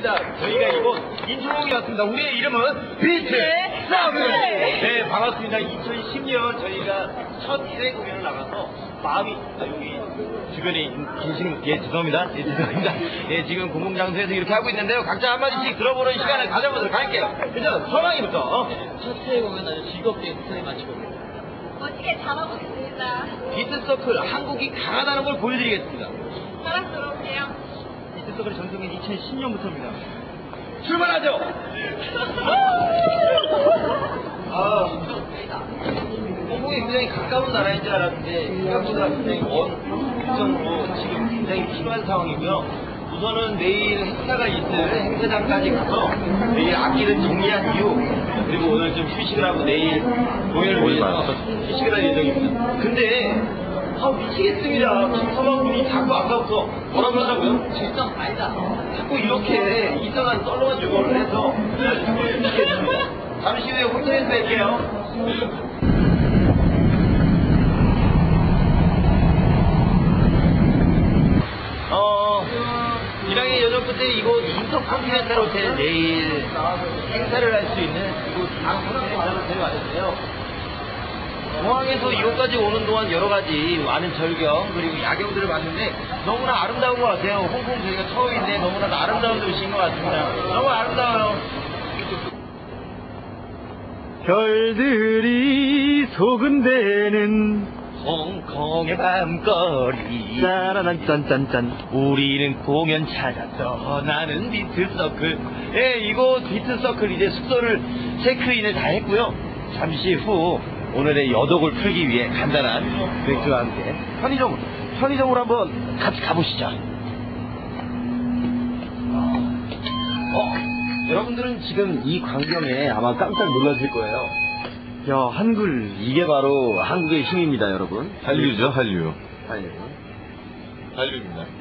반갑습니다. 저희가 이번 인트로곡이 왔습니다. 우리의 이름은 비트 사운드. 네, 반갑습니다. 2010년 저희가 첫 1회 공연을 나가서 마음이 아, 여기 주변에 계시는 예 죄송합니다. 예 죄송합니다. 예 지금 공공 장소에서 이렇게 하고 있는데요. 각자 한 마디씩 들어보는 시간을 가져보도록 할게요. 일단 서방이부터. 어? 첫 회에 공연 아주 즐겁게 무사히 마치고 멋지게 잘하고 있습니다. 비트 서클 한국이 강하다는 걸 보여드리겠습니다. 사랑스러우세요. 서클 전성인 2010년부터입니다. 출발하죠. 아, 홍콩이 굉장히 가까운 나라인 줄 알았는데 생각보다 굉장히 먼 국정으로 지금 굉장히 필요한 상황이고요. 우선은 내일 행사가 있을 행사장까지 가서 내일 악기를 정리한 이후 그리고 오늘 좀 휴식을 하고 내일 공연을 위해서 휴식을 할 예정입니다. 근데 아 미치겠습니다. 김서방분이 자꾸 아까부터 뭐라 그러자고요? 질성 아니다 자꾸 이렇게 이상한 유머를 해서. 잠시 후에 호텔에서 뵐게요. 어, 1학년 여정 끝에 이곳 인터컨티넨탈 호텔 내일 행사를 할 수 있는 이곳 인터컨티넨탈 호텔에 왔는데요. 공항에서 이곳까지 오는 동안 여러 가지 많은 절경 그리고 야경들을 봤는데 너무나 아름다운 것 같아요. 홍콩 저희가 처음인데 너무나 아름다운 도시인 것 같습니다. 너무 아름다워요. 별들이 소근대는 홍콩의 밤거리 짜라란 짠짠짠 우리는 공연 찾아 떠나는 비트서클 예 이곳 비트서클 이제 숙소를 체크인을 다 했고요 잠시 후 오늘의 여독을 풀기 위해 간단한 맥주와 함께 편의점 편의점으로 한번 같이 가보시죠 어, 여러분들은 지금 이 광경에 아마 깜짝 놀라실 거예요. 야, 한글. 이게 바로 한국의 힘입니다, 여러분. 한류죠, 한류. 한류. 한류입니다.